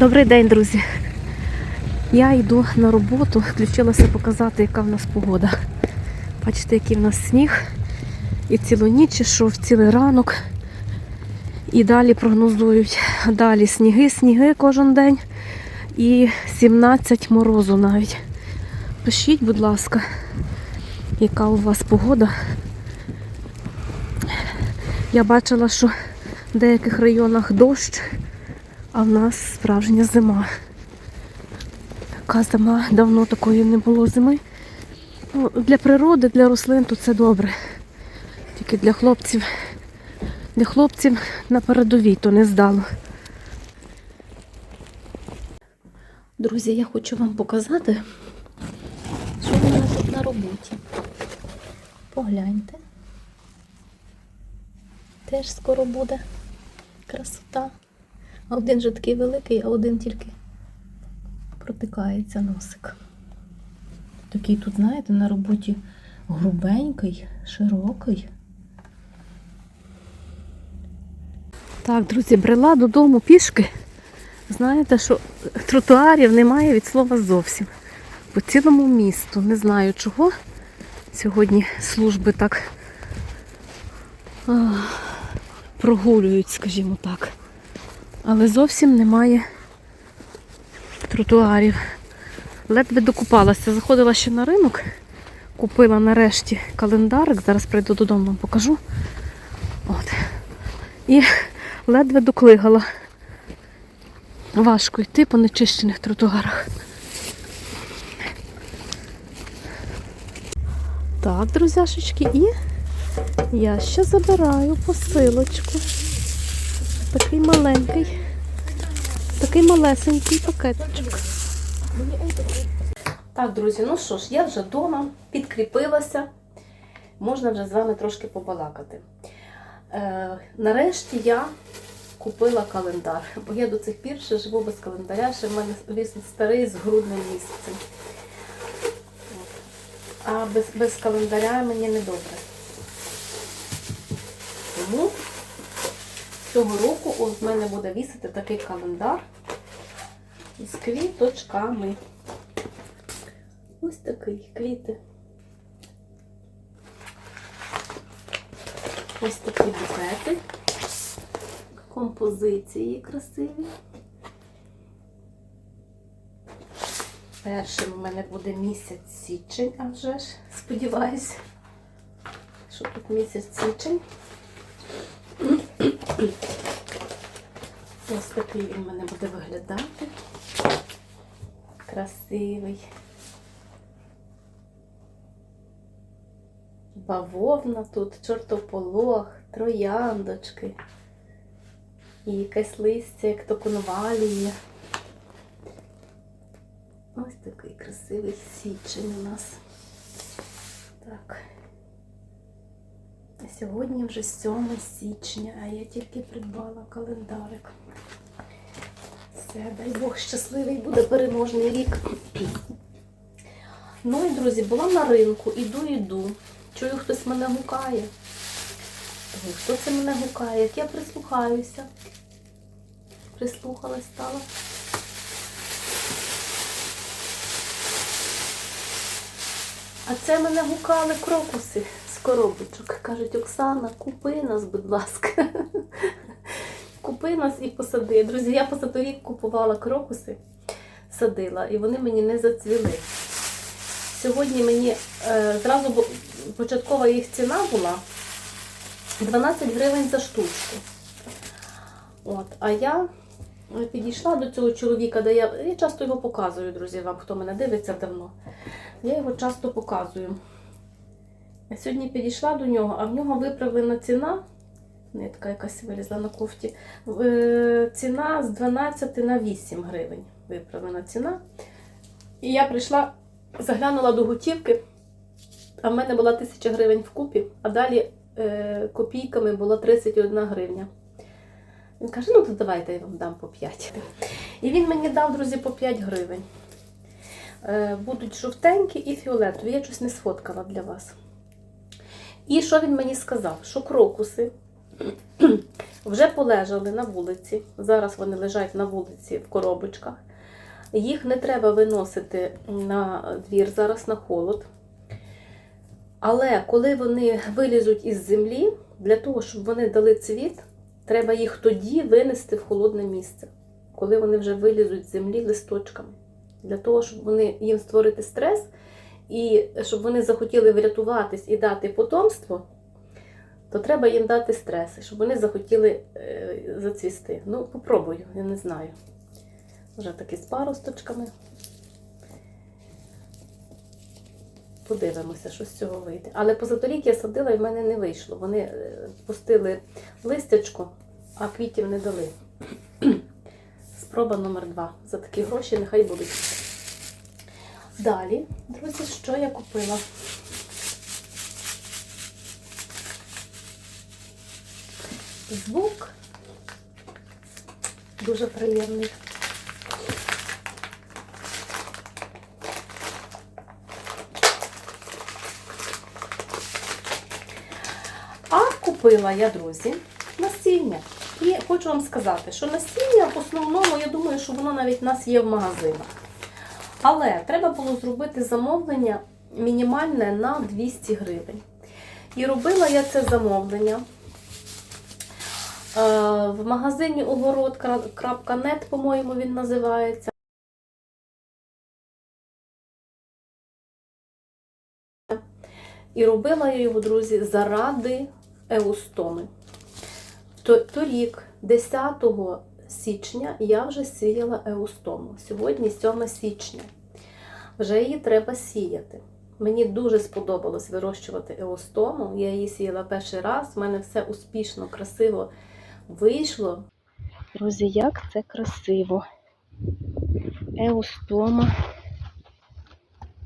Добрий день, друзі. Я йду на роботу, включилася показати, яка в нас погода. Бачите, який в нас сніг. І цілу ніч йшов, цілий ранок. І далі прогнозують. Далі сніги, сніги кожен день. І 17 морозу навіть. Пишіть, будь ласка, яка у вас погода. Я бачила, що в деяких районах дощ, а в нас справжня зима. Така зима, давно такої не було зими. Ну, для природи, для рослин то це добре. Тільки для хлопців. Для хлопців на передовій то не здало. Друзі, я хочу вам показати, що в мене тут на роботі. Погляньте. Теж скоро буде красота. А один же такий великий, а один тільки протикається носик. Такий тут, знаєте, на роботі грубенький, широкий. Так, друзі, брела додому пішки. Знаєте, що тротуарів немає від слова зовсім. По цілому місту. Не знаю чого. Сьогодні служби так прогулюють, скажімо так. Але зовсім немає тротуарів. Ледве докупалася. Заходила ще на ринок, купила нарешті календарик. Зараз прийду додому, вам покажу. От. І ледве доклигала. Важко йти по нечищених тротуарах. Так, друзяшечки, і я ще забираю посилочку. Такий маленький, такий малесенький пакетичок. Так, друзі, ну що ж, я вже вдома, підкріпилася. Можна вже з вами трошки побалакати. Е, нарешті я купила календар, бо я до цих пір ще живу без календаря, ще в мене вісить старий з грудним місяцем. А без, без календаря мені не добре. Тому цього року в мене буде вісити такий календар з квіточками. Ось такий квіти. Ось такі букети. Композиції красиві. Першим у мене буде місяць січень, а вже ж, сподіваюся, що тут місяць січень. Ось такий він у мене буде виглядати. Красивий. Бавовна тут, чортополох, трояндочки. І якесь листя, як то конвалії. Ось такий красивий січень у нас. Так. Сьогодні вже 7 січня, а я тільки придбала календарик. Все, дай Бог, щасливий буде переможний рік. Ну і, друзі, була на ринку, іду, іду. Чую, хтось мене гукає. Хто це мене гукає? Як я прислухаюся. Прислухалась стала. А це мене гукали крокуси з коробочок. Кажуть, Оксана, купи нас, будь ласка. Купи нас і посади. Друзі, я посадовік купувала крокуси, садила, і вони мені не зацвіли. Сьогодні мені е, зразу початкова їх ціна була 12 гривень за штучку. От, а я е, підійшла до цього чоловіка, де я, я часто його показую, друзі, вам, хто мене дивиться давно. Я його часто показую. Я сьогодні підійшла до нього, а в нього виправлена ціна. Нитка якась вилізла на кофті. е, Ціна з 12 на 8 гривень. Виправлена ціна. І я прийшла, заглянула до готівки, а в мене була 1000 гривень вкупі, а далі е, копійками було 31 гривня. Він каже, ну то давайте я вам дам по 5. І він мені дав, друзі, по 5 гривень. Е, будуть жовтенькі і фіолетові. Я щось не сфоткала для вас. І що він мені сказав? Що крокуси Вже полежали на вулиці. Зараз вони лежать на вулиці в коробочках. Їх не треба виносити на двір зараз на холод. Але коли вони вилізуть із землі, для того, щоб вони дали цвіт, треба їх тоді винести в холодне місце, коли вони вже вилізуть з землі листочками. Для того, щоб вони їм створити стрес, і щоб вони захотіли врятуватись і дати потомство, то треба їм дати стрес, щоб вони захотіли е, зацвісти. Ну, попробую, я не знаю. Вже такі з паросточками. Подивимося, що з цього вийде. Але позаторік я садила і в мене не вийшло. Вони е, пустили листячко, а квітів не дали. Спроба номер два. За такі гроші нехай будуть. Далі, друзі, що я купила? Звук дуже приємний. А купила я, друзі, насіння. І хочу вам сказати, що насіння в основному, я думаю, що воно навіть в нас є в магазинах. Але треба було зробити замовлення мінімальне на 200 гривень. І робила я це замовлення в магазині огород.нет, по-моєму, він називається. І робила я його, друзі, заради еустоми. Торік, 10 січня, я вже сіяла еустому. Сьогодні 7 січня. Вже її треба сіяти. Мені дуже сподобалось вирощувати еустому. Я її сіяла перший раз. У мене все успішно, красиво вийшло. Друзі, як це красиво. Еустома,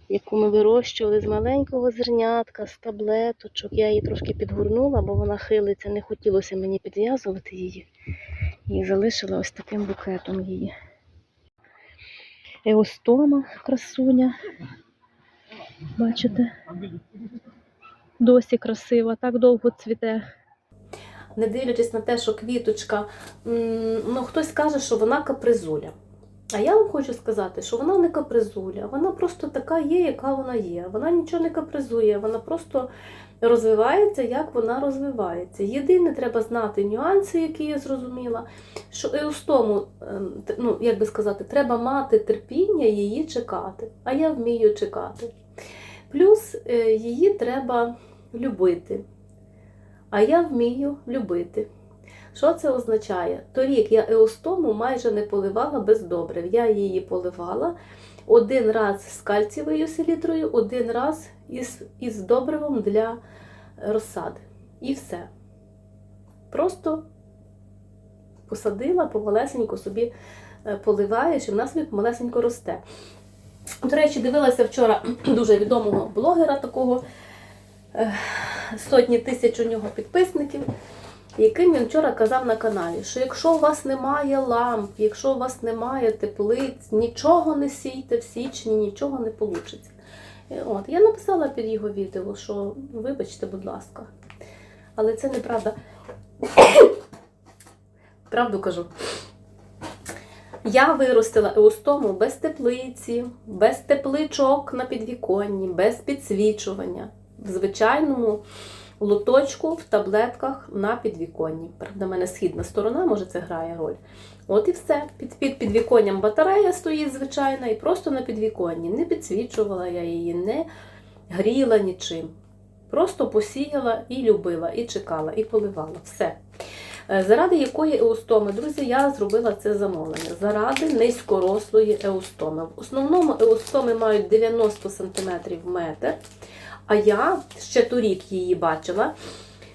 яку ми вирощували з маленького зернятка, з таблеточок. Я її трошки підгорнула, бо вона хилиться, не хотілося мені підв'язувати її. І залишила ось таким букетом її. Еостома красуня. Бачите? Досі красива, так довго цвіте. Не дивлячись на те, що квіточка, ну хтось каже, що вона капризуля. А я вам хочу сказати, що вона не капризуля, вона просто така є, яка вона є. Вона нічого не капризує, вона просто розвивається, як вона розвивається. Єдине, треба знати нюанси, які я зрозуміла, що еустому, ем, ну, як би сказати, треба мати терпіння її чекати. А я вмію чекати. Плюс е, її треба любити. А я вмію любити. Що це означає? Торік я еустому майже не поливала без добрив. Я її поливала один раз з кальцієвою селітрою, один раз із, із добривом для розсади. І все. Просто посадила, помалесенько собі е, поливаєш, і вона собі помалесенько росте. До речі, дивилася вчора дуже відомого блогера такого, е, сотні тисяч у нього підписників, яким він вчора казав на каналі, що якщо у вас немає ламп, якщо у вас немає теплиць, нічого не сійте в січні, нічого не вийде. От, я написала під його відео, що вибачте, будь ласка. Але це неправда. Правду кажу. Я виростила еустому без теплиці, без тепличок на підвіконні, без підсвічування. В звичайному лоточку в таблетках на підвіконні. Правда, в мене східна сторона, може, це грає роль. От і все. Під, під підвіконням батарея стоїть звичайна, і просто на підвіконні. Не підсвічувала я її, не гріла нічим. Просто посіяла і любила, і чекала, і поливала. Все. Е, Заради якої еустоми, друзі, я зробила це замовлення. Заради низькорослої еустоми. В основному еустоми мають 90 см в метр. А я ще торік її бачила.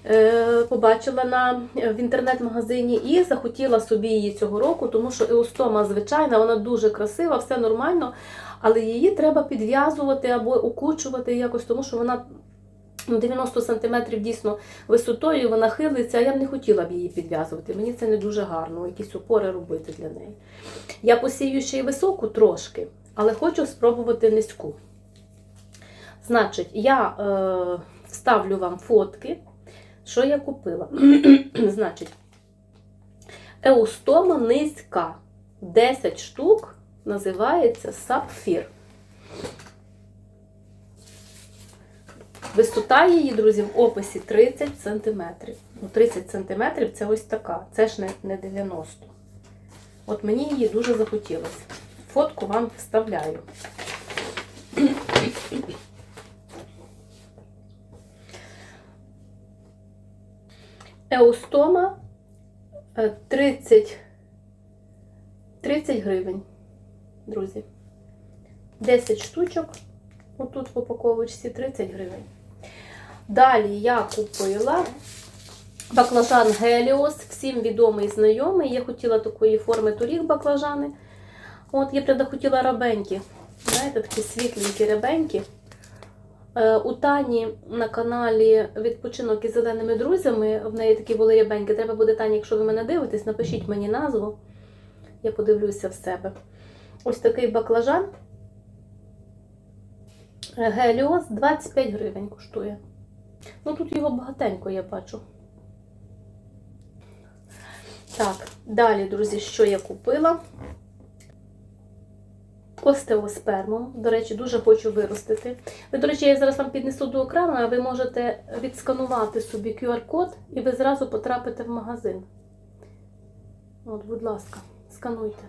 е, Побачила на, в інтернет-магазині і захотіла собі її цього року, тому що еустома звичайна, вона дуже красива, все нормально, але її треба підв'язувати або укучувати якось, тому що вона ну, 90 см дійсно висотою, вона хилиться, а я б не хотіла б її підв'язувати. Мені це не дуже гарно, якісь опори робити для неї. Я посію ще й високу трошки, але хочу спробувати низьку. Значить, я е, вставлю вам фотки, що я купила. Значить, Еустома низька. 10 штук називається сапфір. Висота її, друзі, в описі 30 см. Ну, 30 см це ось така. Це ж не, не 90. От мені її дуже захотілося. Фотку вам вставляю. Еустома е, 30, 30 гривень, друзі. 10 штучок. Отут в упаковочці 30 гривень. Далі я купила баклажан Геліос, всім відомий знайомий. Я хотіла такої форми турік баклажани. От, я правда хотіла рабенькі. Знаєте, такі світленькі рябенькі. Е, У Тані на каналі Відпочинок із зеленими друзями. В неї такі були рябенькі. Треба буде Тані, якщо ви мене дивитесь, напишіть мені назву. Я подивлюся в себе. Ось такий баклажан. Е, Геліос 25 гривень коштує. Ну тут його багатенько, я бачу. Так, далі, друзі, що я купила? Остеосперму. До речі, дуже хочу виростити. Ви, до речі, я зараз вам піднесу до екрану, а ви можете відсканувати собі QR-код і ви зразу потрапите в магазин. От, будь ласка, скануйте.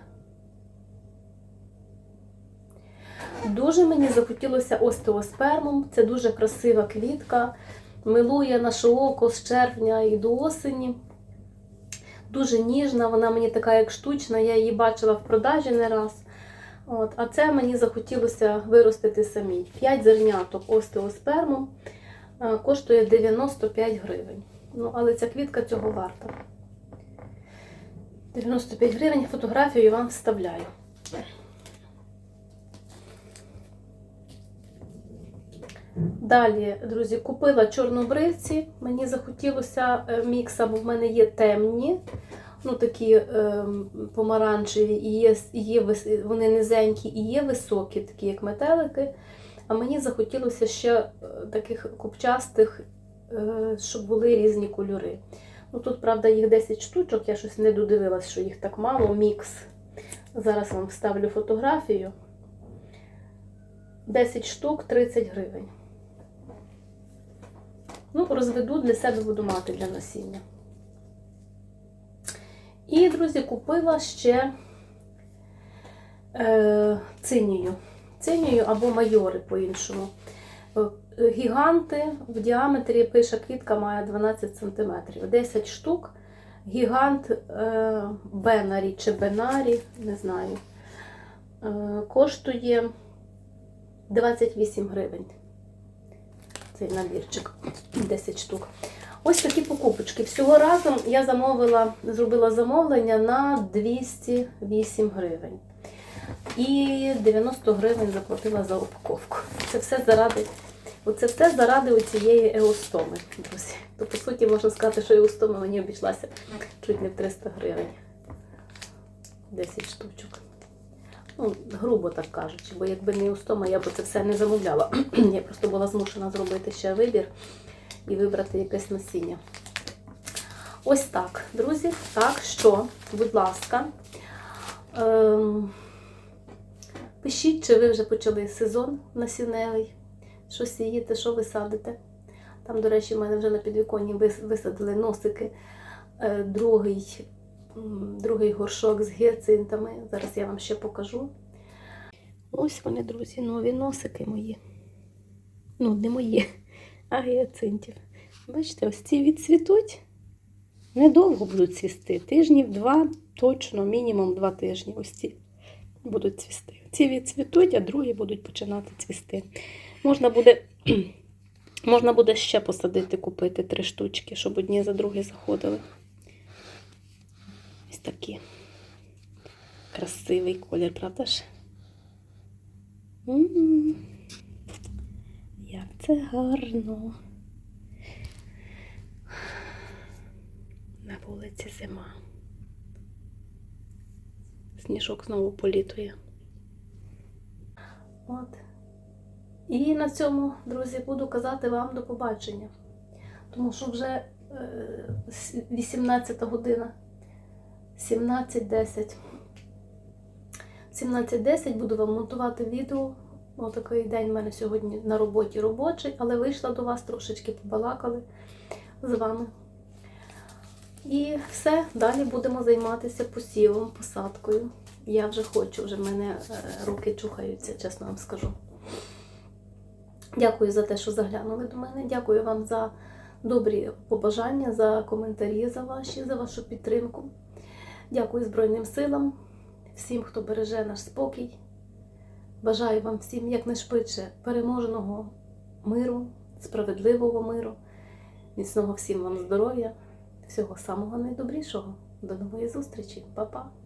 Дуже мені захотілося остеоспермом. Це дуже красива квітка. Милує наше око з червня і до осені. Дуже ніжна, вона мені така як штучна, я її бачила в продажі не раз. От, а це мені захотілося виростити самій. 5 зерняток остеосперму е, коштує 95 гривень. Ну, але ця квітка цього варта. 95 гривень, фотографію вам вставляю. Далі, друзі, купила чорнобривці. Мені захотілося е, мікса, бо в мене є темні, ну такі е, помаранчеві, і є, і є вони низенькі і є високі, такі як метелики. А мені захотілося ще е, таких купчастих, е, щоб були різні кольори. Ну Тут, правда, їх 10 штучок, я щось не додивилась, що їх так мало. Мікс. Зараз вам вставлю фотографію. 10 штук 30 гривень. Ну, розведу для себе буду мати для насіння. І, друзі, купила ще е, цинію. Цинію або майори по-іншому. Е, Гіганти в діаметрі пише квітка має 12 см. 10 штук. Гігант е, Бенарі чи Бенарі, не знаю, е, коштує 28 гривень. Цей набірчик 10 штук. Ось такі покупочки. Всього разом я замовила, зробила замовлення на 208 гривень. І 90 гривень заплатила за упаковку. Це все заради, оце все заради цієї еостоми, друзі. То, по суті, можна сказати, що еостома мені обійшлася чуть не в 300 гривень. 10 штучок. Ну, грубо так кажучи, бо якби не устома, я б це все не замовляла. я просто була змушена зробити ще вибір і вибрати якесь насіння. Ось так, друзі. Так що, будь ласка, ем, пишіть, чи ви вже почали сезон насінневий, що сієте, що ви садите. Там, до речі, в мене вже на підвіконні висадили носики. Е, другий другий горшок з гіацинтами. Зараз я вам ще покажу. Ось вони, друзі, нові носики мої. Ну, не мої, а гіацинтів. Бачите, ось ці відцвітуть. Недовго будуть цвісти. Тижнів два, точно, мінімум два тижні. Ось ці будуть цвісти. Ці відцвітуть, а другі будуть починати цвісти. Можна буде, можна буде ще посадити, купити три штучки, щоб одні за другі заходили. Ось такі. Красивий колір, правда ж? М, Як це гарно. На вулиці зима. Сніжок знову політує. От. І на цьому, друзі, буду казати вам до побачення. Тому що вже е, с- 18 година 17.10. 17.10 буду вам монтувати відео. Отакий день в мене сьогодні на роботі робочий, але вийшла до вас трошечки побалакали з вами. І все, далі будемо займатися посівом, посадкою. Я вже хочу, вже в мене е, руки чухаються, чесно вам скажу. Дякую за те, що заглянули до мене. Дякую вам за добрі побажання, за коментарі за ваші, за вашу підтримку. Дякую Збройним силам, всім, хто береже наш спокій. Бажаю вам всім якнайшвидше переможного миру, справедливого миру, міцного всім вам здоров'я, всього самого найдобрішого. До нової зустрічі, Па-па!